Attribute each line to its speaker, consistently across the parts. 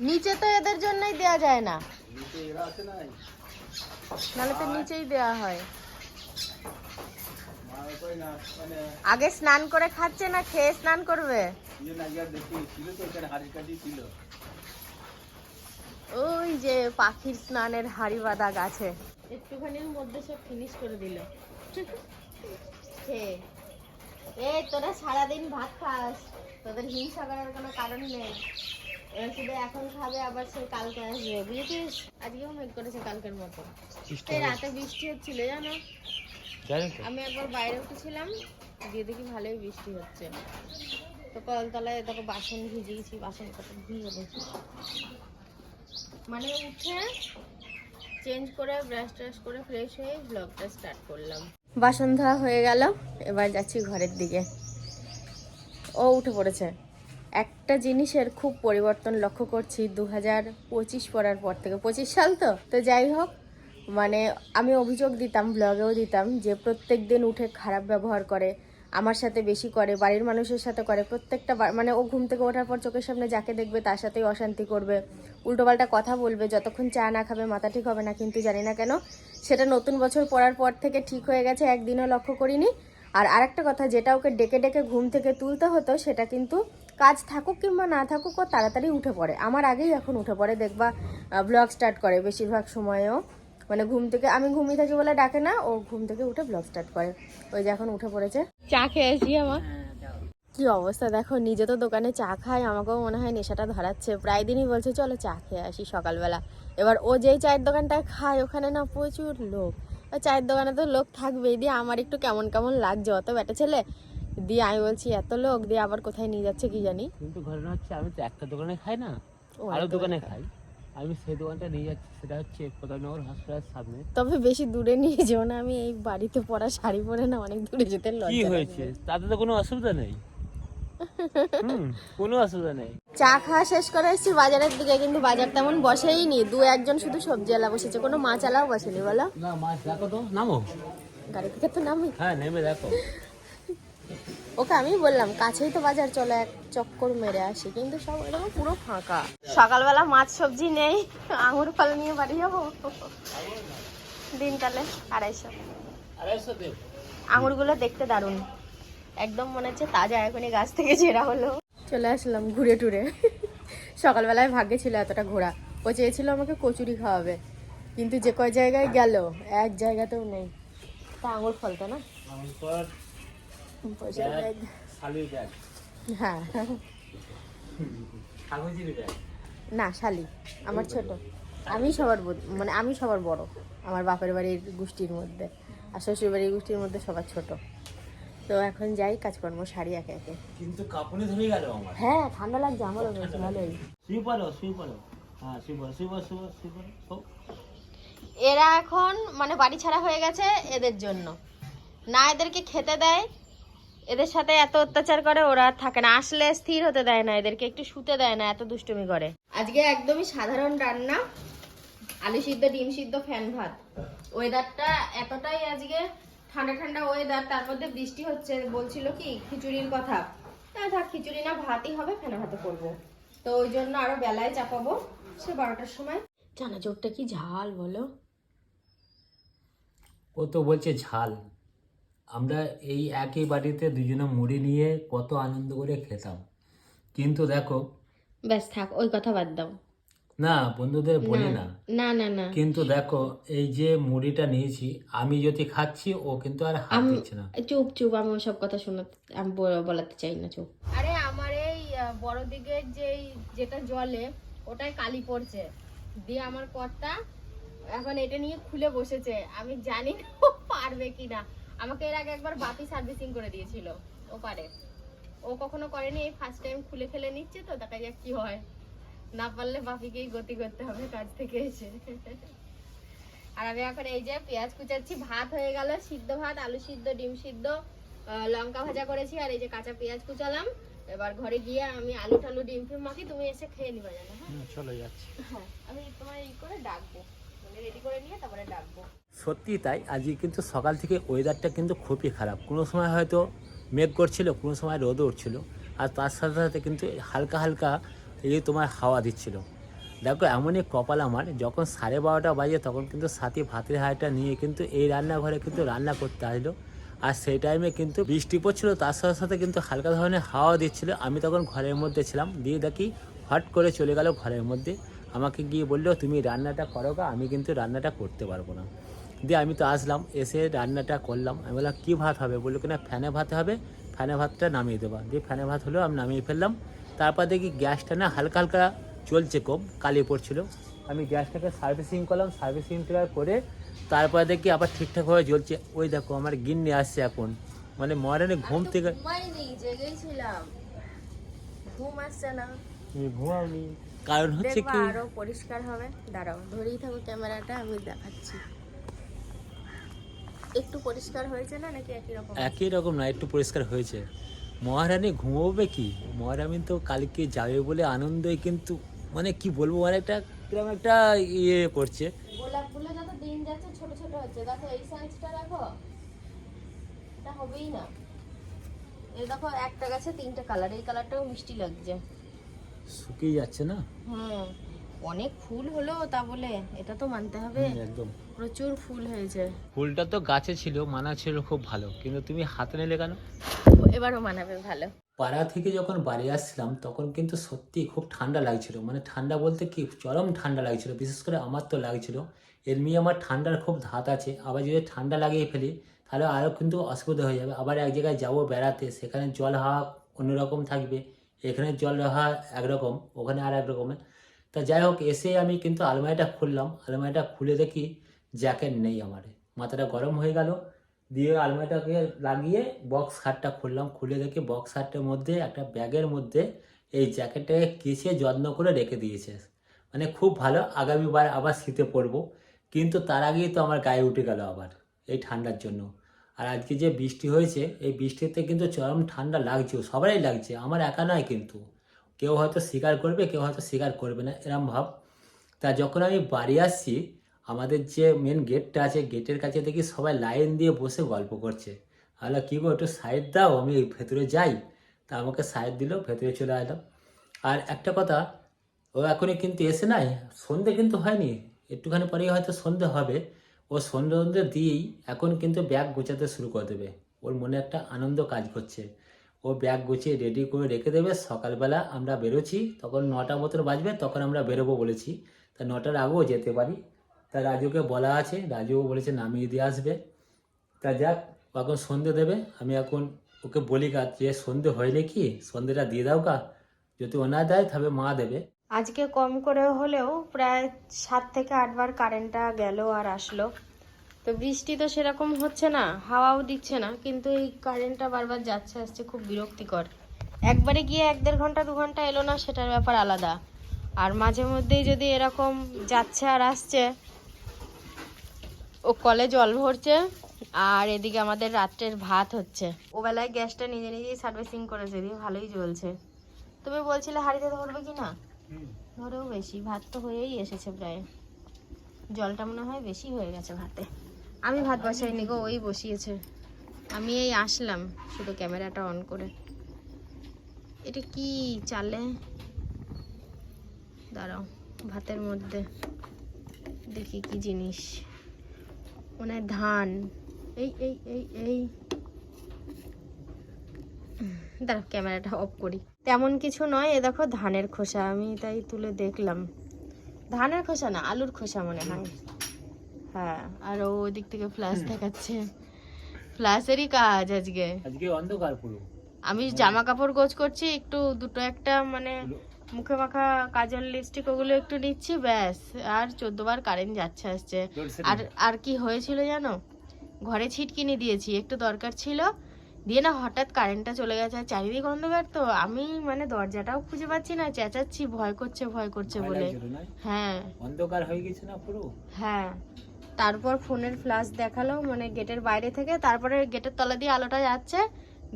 Speaker 1: নিচে তো এদের জন্যই দেয়া যায় না।
Speaker 2: নিচে এরা আছে নাই
Speaker 1: নাহলে তো নিচেই দেয়া হয়।
Speaker 2: মার কই না মানে
Speaker 1: আগে স্নান করে খাচ্ছে না খেয়ে স্নান করবে? ওই যে পাখির স্নানের হাড়ি বাঁধা গাছে। একটুখানির মধ্যে সব ফিনিশ করে দিল। খেয়ে এই তোরা সারাদিন ভাত খাস। তোদের হিংসা করার কোনো কারণ নেই। শুধু এখন খাবে আবার সে কালকে আসবে বুঝেছিস? আজকেও মেঘ করেছে কালকের মতো। সেই রাতে বৃষ্টি হচ্ছিল জানো? আমি একবার বাইরে উঠেছিলাম গিয়ে দেখি ভালোই বৃষ্টি হচ্ছে। তো কলতলায় দেখো বাসন ভিজিয়েছি বাসন কত ভিজে দেখি মানে উঠে চেঞ্জ করে ব্রাশ ট্রাশ করে ফ্রেশ হয়ে ব্লগটা স্টার্ট করলাম। বাসন ধোয়া হয়ে গেল এবার যাচ্ছি ঘরের দিকে। ও উঠে পড়েছে। একটা জিনিসের খুব পরিবর্তন লক্ষ্য করছি দু হাজার পঁচিশ পড়ার পর থেকে। পঁচিশ সাল তো? তো যাই হোক মানে আমি অভিযোগ দিতাম, ব্লগেও দিতাম যে প্রত্যেক দিন উঠে খারাপ ব্যবহার করে, আমার সাথে বেশি করে, বাড়ির মানুষের সাথে করে, প্রত্যেকটা মানে ও ঘুম থেকে ওঠার পর চোখের সামনে যাকে দেখবে তার সাথেই অশান্তি করবে, উল্টোপাল্টা কথা বলবে, যতক্ষণ চা না খাবে, মাথা ঠিক হবে না, কিন্তু জানি না কেন, সেটা নতুন বছর পড়ার পর থেকে ঠিক হয়ে গেছে, একদিনও লক্ষ্য করিনি। আর আরেকটা কথা, যেটা ওকে ডেকে ডেকে ঘুম থেকে তুলতে হতো, সেটা কিন্তু কাজ থাকুক কিংবা না থাকুক ও তাড়াতাড়ি উঠে পড়ে। আমার আগেই এখন উঠে পড়ে দেখবা ব্লগ স্টার্ট করে বেশিরভাগ সময়েও। মানে ঘুম থেকে আমি ঘুমিয়ে থাকি বলে ডাকে না ও ঘুম থেকে উঠে ব্লগ স্টার্ট করে। ওই যে এখন উঠে পড়েছে। চা খেয়ে খেয়েছি আমার। কি অবস্থা দেখো নিজে তো দোকানে চা খায় আমাকেও মনে হয় নেশাটা ধরাচ্ছে। প্রায় দিনই বলছে চলো চা খেয়ে আসি সকালবেলা। এবার ও যেই চায়ের দোকানটায় খায় ওখানে না প্রচুর লোক। চায়ের দোকানে তো লোক থাকবেই দিয়ে আমার একটু কেমন কেমন লাগছে। অত বেটা ছেলে দিয়ে আমি বলছি এত লোক? দিয়ে আবার কোথায় নিয়ে যাচ্ছে কি জানি।
Speaker 3: কিন্তু ঘটনা হচ্ছে আমি তো একটা দোকানে খাই না
Speaker 1: আরও
Speaker 3: দোকানে খাই। আমি সেই দোকানটা নিয়ে যাচ্ছি সেটা হচ্ছে প্রতাপনগর হসপিটালের সামনে।
Speaker 1: তবে বেশি দূরে নিয়ে যেও না আমি এই বাড়িতে পরা শাড়ি পরে না অনেক দূরে যেতে লজ্জা লাগে।
Speaker 3: হয়েছে? তাতে তো কোনো অসুবিধা নেই। কোনো অসুবিধা নেই।
Speaker 1: চা খাওয়া শেষ করে এসেছি বাজারের দিকে কিন্তু বাজার তেমন বসেই নি। দু একজন শুধু সবজি আলা বসেছে কোনো মাছ আলাও বসেনি বলো।
Speaker 3: না মাছ দেখো তো নামো।
Speaker 1: গাড়ি থেকে তো নামি।
Speaker 3: হ্যাঁ নেমে দেখো।
Speaker 1: ওকে আমি বললাম কাছেই তো বাজার চলে এক চক্কর মেরে আসি। কিন্তু সব এরকম পুরো ফাঁকা। সকালবেলা মাছ সবজি নেই আঙুর ফল নিয়ে বাড়ি যাব। দিনকালে আড়াইশো।
Speaker 3: আড়াইশো
Speaker 1: আঙুরগুলো দেখতে দারুণ। একদম মনে হচ্ছে তাজা এখনই গাছ থেকে ছেঁড়া হলো। চলে আসলাম ঘুরে টুরে। সকালবেলায় ভাগ্যে ছিল এতটা ঘোরা। ও চেয়েছিল আমাকে কচুরি খাওয়াবে। কিন্তু যে কয় জায়গায় গেল এক জায়গাতেও নেই। তা আঙুর ফলতো না? পয়সা ব্যাগ।
Speaker 3: শালির ব্যাগ।
Speaker 1: হ্যাঁ।
Speaker 3: কাগজির ব্যাগ।
Speaker 1: না শালি আমার ছোট। আমি সবার মানে আমি সবার বড় আমার বাপের বাড়ির গোষ্ঠীর মধ্যে। আর শ্বশুর বাড়ির গোষ্ঠীর মধ্যে সবার ছোট। তো এখন যাই কাজকর্ম সারি একে একে।
Speaker 3: কিন্তু কাপুনি ধরে গেল আমার।
Speaker 1: হ্যাঁ ঠান্ডা লাগছে আমারও বেশ ভালোই।
Speaker 3: শুয়ে পড়ো শুয়ে পড়ো। হ্যাঁ শুয়ে পড়ো শুয়ে পড়ো শুয়ে পড়ো।
Speaker 1: এরা এখন মানে বাড়ি ছাড়া হয়ে গেছে এদের জন্য। না এদেরকে খেতে দেয় এদের সাথে এত অত্যাচার করে ওরা আর থাকে না। আসলে স্থির হতে দেয় না এদেরকে একটু শুতে দেয় না এত দুষ্টুমি করে। আজকে একদমই সাধারণ রান্না আলু সিদ্ধ ডিম সিদ্ধ ফ্যান ভাত। ওয়েদারটা এতটাই আজকে ঠান্ডা ঠান্ডা ওয়েদার তার মধ্যে বৃষ্টি হচ্ছে বলছিল কি খিচুড়ির কথা। তা থাক খিচুড়ি না ভাতই হবে ফ্যান ভাতে করব। তো ওই জন্য আরও বেলায় চাপাবো সে বারোটার সময়। চানাচুরটা কি ঝাল বলো।
Speaker 3: ও তো বলছে ঝাল। আমরা এই একই বাড়িতে দুজনে মুড়ি নিয়ে কত আনন্দ করে খেতাম। কিন্তু দেখো।
Speaker 1: ব্যাস থাক ওই কথা বাদ দাও।
Speaker 3: না বন্ধুদের বলি না।
Speaker 1: না না না।
Speaker 3: কিন্তু দেখো এই যে মুড়িটা নিয়েছি আমি যদি খাচ্ছি ও কিন্তু আর হাত দিচ্ছে না।
Speaker 1: চুপ চুপ আমি সব কথা শোনাতে আমি বলাতে চাই না চুপ। আরে আমার এই আহ, বড় দিকের যেই যেটা জলে ওটাই কালি পড়ছে। দিয়ে আমার কর্তা এখন এটা নিয়ে খুলে বসেছে। আমি জানি না পারবে কি না আমাকে এর আগে একবার বাপি সার্ভিসিং করে দিয়েছিল ও পারে ও কখনো করেনি এই ফার্স্ট টাইম খুলে ফেলে নিচ্ছে তো দেখা যাক কি হয়। না পারলে বাপিকেই গতি করতে হবে কাজ থেকে এসে। আর আমি এখন এই যে পেঁয়াজ কুচাচ্ছি ভাত হয়ে গেল সিদ্ধ ভাত আলু সিদ্ধ ডিম সিদ্ধ লঙ্কা ভাজা করেছি আর এই যে কাঁচা পেঁয়াজ কুচালাম। এবার ঘরে গিয়ে আমি আলু টালু ডিম ফিম মাখি তুমি এসে খেয়ে নিবা জানো হ্যাঁ?
Speaker 3: চলে যাচ্ছে।
Speaker 1: হ্যাঁ আমি তোমার এই করে ডাকবো। মানে রেডি করে নিয়ে তারপরে ডাকবো।
Speaker 3: সত্যি তাই, আজকে কিন্তু সকাল থেকে ওয়েদারটা কিন্তু খুবই খারাপ। কোনো সময় হয়তো মেঘ করছিল, কোনো সময় রোদ উঠছিল, আর তার সাথে সাথে কিন্তু হালকা হালকা এই তোমার হাওয়া দিচ্ছিল। দেখো, এমনই কপাল আমার, যখন সাড়ে বারোটা বাজে তখন কিন্তু সাথী ভাতের হাঁড়িটা নিয়ে কিন্তু এই রান্নাঘরে কিন্তু রান্না করতে আসলো। আর সেই টাইমে কিন্তু বৃষ্টি পড়ছিল, তার সাথে সাথে কিন্তু হালকা ধরনের হাওয়া দিচ্ছিল। আমি তখন ঘরের মধ্যে ছিলাম, দিয়ে দেখি হট করে চলে গেল ঘরের মধ্যে। আমাকে গিয়ে বলল, তুমি রান্নাটা করো আমি কিন্তু রান্নাটা করতে পারব না। দিয়ে আমি তো আসলাম এসে রান্নাটা করলাম। আমি বললাম কী ভাত হবে? বলল কিনা ফ্যানে ভাত হবে। ফ্যানে ভাতটা নামিয়ে দেবা। দিয়ে ফ্যানে ভাত হলো আমি নামিয়ে ফেললাম। তারপর দেখি গ্যাসটা না হালকা হালকা চলছে কম কালি পড়ছিল। আমি গ্যাসটাকে সার্ভিসিং করলাম সার্ভিসিং করে তারপরে দেখি আবার ঠিকঠাকভাবে জ্বলছে। ওই দেখো আমার গিন্নি আসছে এখন। মানে মহারানি ঘুম থেকে
Speaker 1: ঘুমাইনি ঘুম আসছে না।
Speaker 3: ঘুমাওনি। কারণ হচ্ছে কি
Speaker 1: আরও পরিষ্কার হবে। দাঁড়াও ধরেই থাকো ক্যামেরাটা আমি দেখাচ্ছি। একটু পরিষ্কার হয়েছে না নাকি একই রকম?
Speaker 3: একই রকম না একটু পরিষ্কার হয়েছে। মহারানী ঘুমোবে কি? মহারানী তো কালকে যাবে বলে আনন্দই কিন্তু মানে কি বলব মানে একটা কীরকম একটা ইয়ে করছে।
Speaker 1: গোলাপগুলো যত দিন যাচ্ছে ছোট ছোট হচ্ছে। দেখো এই সাইজটা রাখো এটা হবেই না। এই দেখো একটা গাছে তিনটে কালার এই কালারটাও মিষ্টি লাগছে।
Speaker 3: শুকিয়ে যাচ্ছে না?
Speaker 1: হুম অনেক ফুল হলো তা বলে এটা তো মানতে হবে।
Speaker 3: একদম।
Speaker 1: প্রচুর ফুল হয়েছে।
Speaker 3: ফুলটা তো গাছে ছিল মানা ছিল খুব ভালো কিন্তু তুমি হাতে নিলে কেন?
Speaker 1: এবারও মানাবে ভালো।
Speaker 3: পাড়া থেকে যখন বাড়ি আসছিলাম তখন কিন্তু সত্যি খুব ঠান্ডা লাগছিল। মানে ঠান্ডা বলতে কি চরম ঠান্ডা লাগছিল বিশেষ করে আমার তো লাগছিল। এমনি আমার ঠান্ডার খুব ধাত আছে আবার যদি ঠান্ডা লাগিয়ে ফেলি তাহলে আরও কিন্তু অসুবিধা হয়ে যাবে। আবার এক জায়গায় যাব বেড়াতে সেখানে জল হাওয়া অন্যরকম থাকবে এখানে জল হাওয়া একরকম ওখানে আর এক রকমের। তা যাই হোক এসে আমি কিন্তু আলমারিটা খুললাম। আলমারিটা খুলে দেখি জ্যাকেট নেই আমার। মাথাটা গরম হয়ে গেল। দিয়ে আলমারিটাকে লাগিয়ে বক্স খাটটা খুললাম। খুলে দেখি বক্স খাটটার মধ্যে, একটা ব্যাগের মধ্যে এই জ্যাকেটটাকে কেচে যত্ন করে রেখে দিয়েছে। মানে খুব ভালো আগামীবার আবার শীতে পরবো। কিন্তু তার আগেই তো আমার গায়ে উঠে গেল আবার এই ঠান্ডার জন্য। আর আজকে যে বৃষ্টি হয়েছে, এই বৃষ্টিতে কিন্তু চরম ঠান্ডা লাগছে সবারই লাগছে, আমার একা নয় কিন্তু। কেউ হয়তো স্বীকার করবে, কেউ হয়তো স্বীকার করবে না, এরম ভাব। তা যখন আমি বাড়ি আসছি, আমাদের যে মেন গেটটা আছে গেটের কাছে দেখি সবাই লাইন দিয়ে বসে গল্প করছে। আলো, কী গো, একটু সাইড দাও, আমি ভেতরে যাই। তা আমাকে সাইড দিল, ভেতরে চলে এলাম আর একটা কথা, ও এখনই কিন্তু এসে নাই, সন্ধে কিন্তু হয়নি, একটুখানি পরেই হয়তো সন্ধে হবে। ও সন্ধে সন্ধে দিয়েই এখন কিন্তু ব্যাগ গোছাতে শুরু করে দেবে। ওর মনে একটা আনন্দ কাজ করছে। ও ব্যাগ গুছিয়ে রেডি করে রেখে দেবে। সকালবেলা আমরা বেরোচ্ছি, তখন নটা মতন বাজবে, তখন আমরা বেরোবো বলেছি। তা নটার আগেও যেতে পারি। তা রাজুকে বলা আছে, রাজুও বলেছে নামিয়ে দিয়ে আসবে। তা যাক এখন সন্ধে দেবে। আমি এখন ওকে বলি গা, যে সন্ধে হয়নি কি সন্ধেটা দিয়ে দাও কা যদি ও না দেয়, তবে মা দেবে।
Speaker 1: আজকে কম করে হলেও প্রায় সাত থেকে আটবার কারেন্টটা গেল আর আসলো। তো বৃষ্টি তো সেরকম হচ্ছে না, হাওয়াও দিচ্ছে না, কিন্তু এই কারেন্টটা বারবার যাচ্ছে, আসছে খুব বিরক্তিকর। একবারে গিয়ে এক দেড় ঘণ্টা, দু ঘণ্টা এলো না, সেটার ব্যাপার আলাদা। আর মাঝে মধ্যেই যদি এরকম যাচ্ছে আর আসছে, ও কলে জল ভরছে, আর এদিকে আমাদের রাত্রের ভাত হচ্ছে। ও বেলায় গ্যাসটা নিজে নিজেই সার্ভিসিং করেছে, দিয়ে ভালোই জ্বলছে। তুমি বলছিলে হাড়িতে ধরবে কি না ধরেও বেশি, ভাত তো হয়েই এসেছে প্রায়। জলটা মনে হয় বেশি হয়ে গেছে ভাতে। আমি ভাত বসাইনি গো, ওই বসিয়েছে। আমি এই আসলাম, শুধু ক্যামেরাটা অন করে। এটা কি চালে? দাঁড়াও, ভাতের মধ্যে দেখি কি জিনিস। মনে ধান। এই এই এই এই। দাঁড়াও, ক্যামেরাটা অফ করি। তেমন কিছু নয়, এ দেখো ধানের খোসা, আমি তাই তুলে দেখলাম। ধানের খোসা না, আলুর খোসা মনে হয়। হ্যাঁ। আর ও ওদিক থেকে ফ্ল্যাশ দেখাচ্ছে। ফ্ল্যাশেরই কাজ আজকে।
Speaker 3: আজকে অন্ধকার পুরো।
Speaker 1: আমি জামা কাপড় গোছ করছি একটু দুটো একটা মানে মুখে মাখা কাজল লিপস্টিক ওগুলো একটু নিচ্ছি ব্যাস। আর চোদ্দ বার কারেন্ট যাচ্ছে আসছে। আর আর কি হয়েছিল জানো? ঘরে ছিটকিনি দিয়েছি একটু দরকার ছিল। দিয়ে না হঠাৎ কারেন্টটা চলে গেছে আর চারিদিক অন্ধকার তো। আমি মানে দরজাটাও খুঁজে পাচ্ছি না চেঁচাচ্ছি ভয় করছে ভয় করছে বলে। হ্যাঁ।
Speaker 3: অন্ধকার হয়ে গেছে না পুরো?
Speaker 1: হ্যাঁ। তারপর ফোনের ফ্ল্যাশ দেখাল মানে গেটের বাইরে থেকে তারপরে গেটের তলা দিয়ে আলোটা যাচ্ছে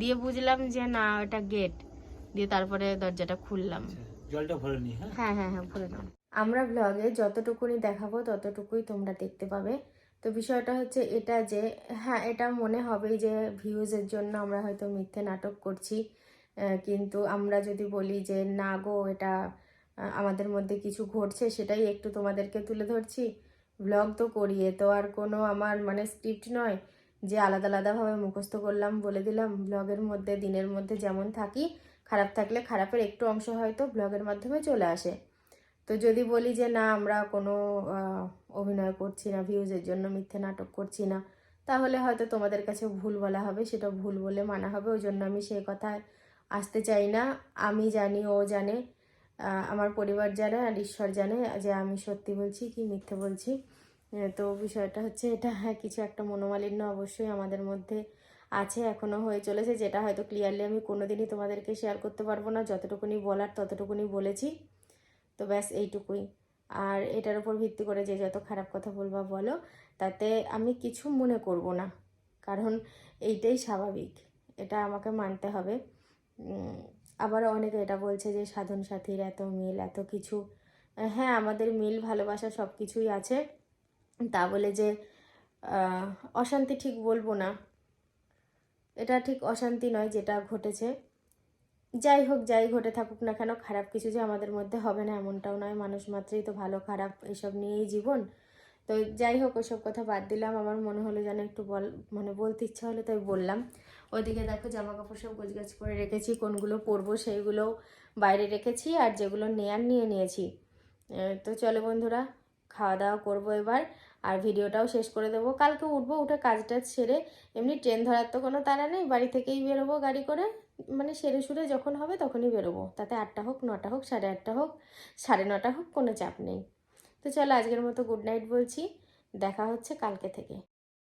Speaker 1: দিয়ে বুঝলাম যে না ওটা গেট দিয়ে তারপরে দরজাটা খুললাম।
Speaker 3: জলটা ভরে নি হ্যাঁ?
Speaker 1: হ্যাঁ হ্যাঁ হ্যাঁ ভরে নাও আমরা ব্লগে যতটুকুনি দেখাবো ততটুকুই তোমরা দেখতে পাবে। তো বিষয়টা হচ্ছে এটা যে হ্যাঁ এটা মনে হবে যে ভিউজের জন্য আমরা হয়তো মিথ্যে নাটক করছি কিন্তু আমরা যদি বলি যে না গো এটা আমাদের মধ্যে কিছু ঘটছে সেটাই একটু তোমাদেরকে তুলে ধরছি। ব্লগ তো করি তো আর কোনো আমার মানে স্ক্রিপ্ট নয় যে আলাদা আলাদাভাবে মুখস্থ করলাম, বলে দিলাম ব্লগের মধ্যে, দিনের মধ্যে যেমন থাকি, খারাপ থাকলে খারাপের একটু অংশ হয়তো ব্লগের মাধ্যমে চলে আসে। তো যদি বলি যে না, আমরা কোনো অভিনয় করছি না ভিউজের জন্য মিথ্যে নাটক করছি না, তাহলে হয়তো তোমাদের কাছে ভুল বলা হবে, সেটা ভুল বলে মানা হবে ওই জন্য আমি সেই কথায় আসতে চাই না। আমি জানি, ও জানে আমার পরিবার জানে, আর ঈশ্বর জানে যে আমি সত্যি বলছি কি মিথ্যে বলছি। তো বিষয়টা হচ্ছে এটা হ্যাঁ কিছু একটা মনোমালিন্য অবশ্যই আমাদের মধ্যে আছে এখনও হয়ে চলেছে, যেটা হয়তো ক্লিয়ারলি আমি কোনোদিনই তোমাদেরকে শেয়ার করতে পারব না, যতটুকুনি বলার ততটুকুনি বলেছি। তো ব্যাস, এইটুকুই। আর এটার উপর ভিত্তি করে যে যত খারাপ কথা বলবা বলো, তাতে আমি কিছু মনে করব না, কারণ এইটাই স্বাভাবিক, এটা আমাকে মানতে হবে। আবার অনেকে এটা বলছে যে সাধন সাথীর এত মিল, এত কিছু। হ্যাঁ আমাদের মিল, ভালোবাসা সব কিছুই আছে তা বলে যে অশান্তি ঠিক বলব না। এটা ঠিক অশান্তি নয় যেটা ঘটেছে। যাই হোক, যাই ঘটে থাকুক না কেন, খারাপ কিছু যে আমাদের মধ্যে হবে না এমনটাও নয়। মানুষ মাত্রই তো ভালো, খারাপ এসব নিয়েই জীবন। তো যাই হোক, ওসব কথা বাদ দিলাম। আমার মনে হলো যেন একটু বল মানে বলতে ইচ্ছা হলো তাই বললাম। ওইদিকে দেখো জামা কাপড় সব গোছগাছ করে রেখেছি, কোনগুলো পরবো সেইগুলো বাইরে রেখেছি আর যেগুলো নেয়ার নিয়ে নিয়েছি। তো চলো বন্ধুরা, খাওয়া দাওয়া করব এবার। আর ভিডিওটাও শেষ করে দেবো। কালকে উঠবো, উঠে কাজটা সেরে এমনি ট্রেন ধরার তো কোনো তাড়া নেই, বাড়ি থেকেই বেরোবো গাড়ি করে। মানে সেরে সুরে যখন হবে তখনই বেরোবো। তাতে আটটা হোক, নটা হোক, সাড়ে আটটা হোক, সাড়ে নটা হোক, কোনো চাপ নেই। তো চলো আজকের মতো গুড নাইট বলছি। দেখা হচ্ছে কালকে থেকে।